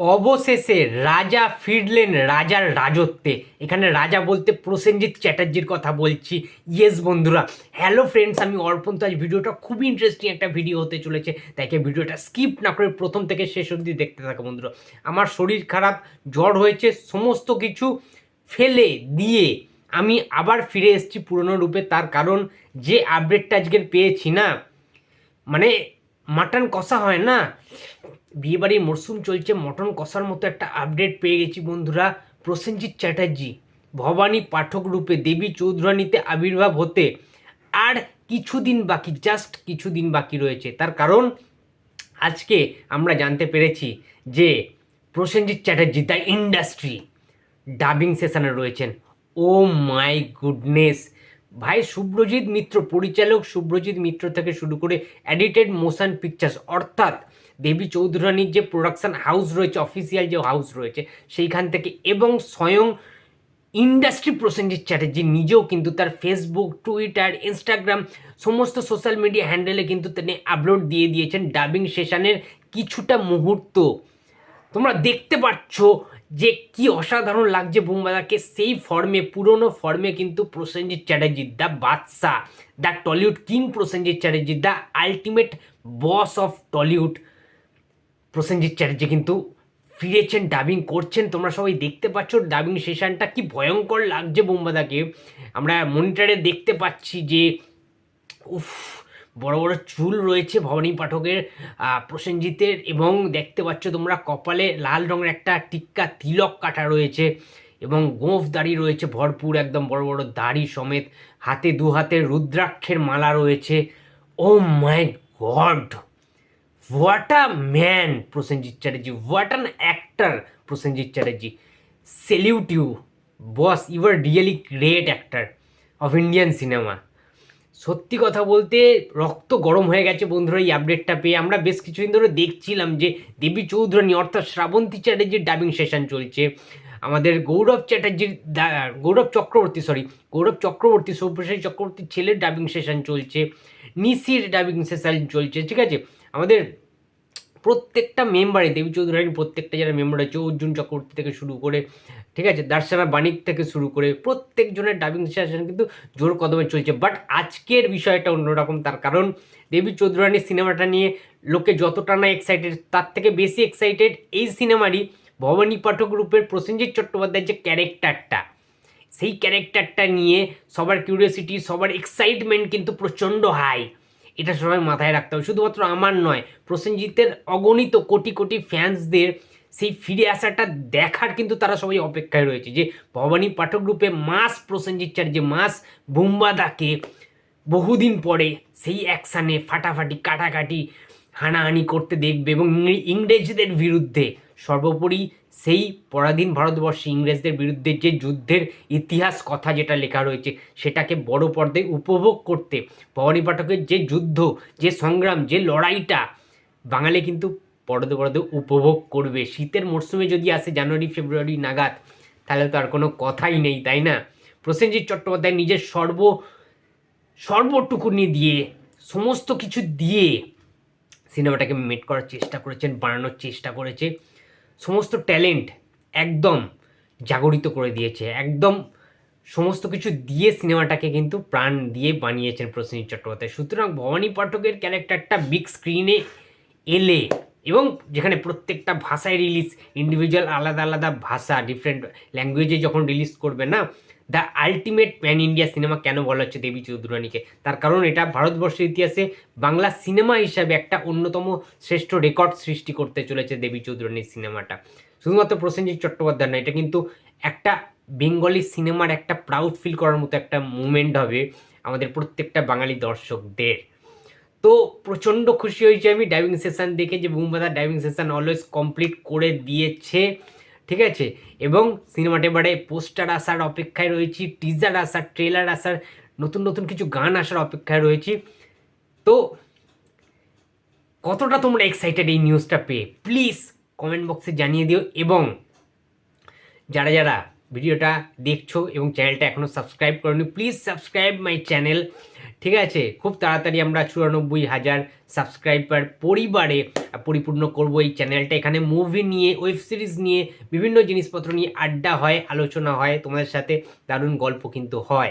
অবশেষে রাজা ফিরলেন রাজার রাজত্বে। এখানে রাজা বলতে প্রসেনজিৎ চ্যাটার্জির কথা বলছি। ইয়েস বন্ধুরা হ্যালো ফ্রেন্ডস আমি অর্পণ। তো আজ ভিডিওটা খুবই ইন্টারেস্টিং একটা ভিডিও হতে চলেছে তাইকে ভিডিওটা স্কিপ না করে প্রথম থেকে শেষ অবধি দেখতে থাকো বন্ধুরা। আমার শরীর খারাপ, জ্বর হয়েছে, সমস্ত কিছু ফেলে দিয়ে আমি আবার ফিরে এসেছি পুরনো রূপে। তার কারণ, যে আপডেটটা আজকের পেয়েছি না মানে মাটন কষা হয় না বিয়েবাড়ির মরশুম চলছে, মটন কষার মতো একটা আপডেট পেয়ে গেছি বন্ধুরা। প্রসেনজিৎ চ্যাটার্জি, ভবানী পাঠক রূপে দেবী চৌধুরানীতে আবির্ভাব হতে আর কিছুদিন বাকি জাস্ট কিছুদিন বাকি রয়েছে। তার কারণ, আজকে আমরা জানতে পেরেছি যে Prosenjit Chatterjee the industry dubbing সেশনে রয়েছেন। Oh my goodness. ভাই শুভ্রজিৎ মিত্র, পরিচালক শুভ্রজিৎ মিত্র থেকে শুরু করে এডিটেড মোশন পিকচার্স অর্থাৎ দেবী চৌধুরানীর যে প্রোডাকশান হাউস রয়েছে অফিসিয়াল যে হাউস রয়েছে, সেইখান থেকে এবং স্বয়ং ইন্ডাস্ট্রি প্রসেনজিৎ চ্যাটার্জি নিজেও কিন্তু তার ফেসবুক টুইটার ইনস্টাগ্রাম সমস্ত সোশ্যাল মিডিয়া হ্যান্ডেলে কিন্তু তিনি আপলোড দিয়ে দিয়েছেন ডাবিং সেশনের কিছুটা মুহূর্ত। তোমরা দেখতে পাচ্ছ যে কি অসাধারণ লাগছে বুমবাদাকে, সেই ফর্মে পুরনো ফর্মে কিন্তু Prosenjit Chatterjee the Badsha the Tollywood king Prosenjit Chatterjee the ultimate boss of Tollywood Prosenjit Chatterjee কিন্তু ফিরেছেন ডাবিং করছেন। তোমরা সবাই দেখতে পাচ্ছ ডাবিং সেশনটা কি ভয়ঙ্কর লাগছে বোমবাদাকে। আমরা মনিটরে দেখতে পাচ্ছি যে, উফ, বড় বড় চুল রয়েছে ভবানী পাঠকের প্রসেনজিতের এবং দেখতে পাচ্ছ তোমরা কপালে লাল রঙের একটা টিক্কা তিলক কাটা রয়েছে এবং গোঁফ দাড়ি রয়েছে ভরপুর, একদম বড় বড় দাড়ি সমেত। হাতে দু হাতে রুদ্রাক্ষের মালা রয়েছে। ও my god what a man Prosenjit Chatterjee what an actor Prosenjit Chatterjee salute you boss you are really great actor of Indian cinema সত্যি কথা বলতে, রক্ত গরম হয়ে গেছে বন্ধুরা এই আপডেটটা পেয়ে। আমরা বেশ কিছুদিন ধরে দেখছিলাম যে দেবী চৌধুরানী, অর্থাৎ শ্রাবন্তী চ্যাটার্জির ডাবিং সেশন চলছে। আমাদের গৌরব চ্যাটার্জির গৌরব চক্রবর্তী সরি গৌরব চক্রবর্তী, সব্যসাচী চক্রবর্তীর ছেলের ডাবিং সেশন চলছে। নিশির ডাবিং সেশন চলছে, ঠিক আছে? আমাদের প্রত্যেকটা মেম্বারে দেবী চৌধুরানীর প্রত্যেকটা যারা মেম্বার আছে অর্জুন চক্রবর্তী থেকে শুরু করে, ঠিক আছে? দার্শনা বাণিক থেকে শুরু করে, প্রত্যেকজনের ডাবিং সেশন কিন্তু জোর কদমে চলছে। বাট আজকের বিষয়টা অন্যরকম, তার কারণ দেবী চৌধুরানীর সিনেমাটা নিয়ে লোকে যতটা না এক্সাইটেড তার থেকে বেশি এক্সাইটেড এই সিনেমারই ভবানী পাঠক রূপের প্রসেনজিৎ চট্টোপাধ্যায়ের যে ক্যারেক্টারটা সেই ক্যারেক্টারটা নিয়ে সবার কিউরিয়াসিটি সবার এক্সাইটমেন্ট কিন্তু প্রচণ্ড হাই এটা সবাই মাথায় রাখতে হবে। শুধুমাত্র আমার নয়, প্রসেনজিতের অগণিত কোটি কোটি ফ্যান্সদের সেই ফিরে আসাটা দেখার কিন্তু তারা সবাই অপেক্ষায় রয়েছে যে ভবানী পাঠক গ্রুপে মাস প্রসেনজিৎ যে মাস বুম্বাদাকে বহুদিন পরে সেই অ্যাকশানে ফাটাফাটি, কাটাকাটি, হানাহানি করতে দেখবে এবং ইংরেজদের বিরুদ্ধে সর্বোপরি সেই পরাধীন ভারতবর্ষে ইংরেজদের বিরুদ্ধে যে যুদ্ধের ইতিহাস কথা যেটা লেখা রয়েছে, সেটাকে বড় পর্দায় উপভোগ করতে ভবানী পাঠকের যে যুদ্ধ, যে সংগ্রাম, যে লড়াইটা বাঙালি কিন্তু পরদে পরদে উপভোগ করবে। শীতের মরশুমে যদি আসে জানুয়ারি, ফেব্রুয়ারি নাগাদ, তাহলে তো আর কোনো কথাই নেই, তাই না? প্রসেনজিৎ চট্টোপাধ্যায় নিজের সর্ব, সর্বটুকুনি দিয়ে, সমস্ত কিছু দিয়ে সিনেমাটাকে মেট করার চেষ্টা করেছেন, বানানোর চেষ্টা করেছে। সমস্ত ট্যালেন্ট একদম জাগরিত করে দিয়েছে। একদম সমস্ত কিছু দিয়ে সিনেমাটাকে কিন্তু প্রাণ দিয়ে বানিয়েছেন প্রসেনজিৎ চট্টোপাধ্যায়। সুতরাং ভবানী পাঠকের ক্যারেক্টারটা বিগ স্ক্রিনে এলে এবং যেখানে প্রত্যেকটা ভাষায় রিলিজ ইন্ডিভিজুয়াল আলাদা আলাদা ভাষা ডিফারেন্ট ল্যাঙ্গুয়েজে যখন রিলিজ করবে না the ultimate pan India cinema কেন বলা হচ্ছে দেবী চৌধুরানীকে? তার কারণ এটা ভারতবর্ষের ইতিহাসে বাংলা সিনেমা হিসাবে একটা অন্যতম শ্রেষ্ঠ রেকর্ড সৃষ্টি করতে চলেছে দেবী চৌধুরানীর সিনেমাটা শুধুমাত্র প্রসেনজিৎ চট্টোপাধ্যায় না এটা কিন্তু একটা বেঙ্গলি সিনেমার একটা প্রাউড ফিল করার মতো একটা মুভমেন্ট হবে আমাদের প্রত্যেকটা বাঙালি দর্শকদের। তো প্রচণ্ড খুশি হয়েছি আমি ডাইভিং সেশন দেখে যে Bumbada diving session always complete করে দিয়েছে, ঠিক আছে? এবং সিনেমাটা এবারে পোস্টার আসার অপেক্ষায় রয়েছি টিজার আসার ট্রেলার আসার, নতুন নতুন কিছু গান আসার অপেক্ষায় রয়েছি। তো কতটা তোমরা এক্সাইটেড এই নিউজটা পেয়ে? প্লিজ কমেন্ট বক্সে জানিয়ে দিও এবং যারা যারা ভিডিওটা দেখছ এবং চ্যানেলটা এখনও সাবস্ক্রাইব করোনি প্লিজ সাবস্ক্রাইব মাই চ্যানেল ঠিক আছে? খুব তাড়াতাড়ি আমরা চুরানব্বই হাজার সাবস্ক্রাইবার পরিবারে পরিপূর্ণ করব এই চ্যানেলটা এখানে মুভি নিয়ে ওয়েব সিরিজ নিয়ে, বিভিন্ন জিনিসপত্র নিয়ে আড্ডা হয়, আলোচনা হয়, তোমাদের সাথে দারুণ গল্প কিন্তু হয়।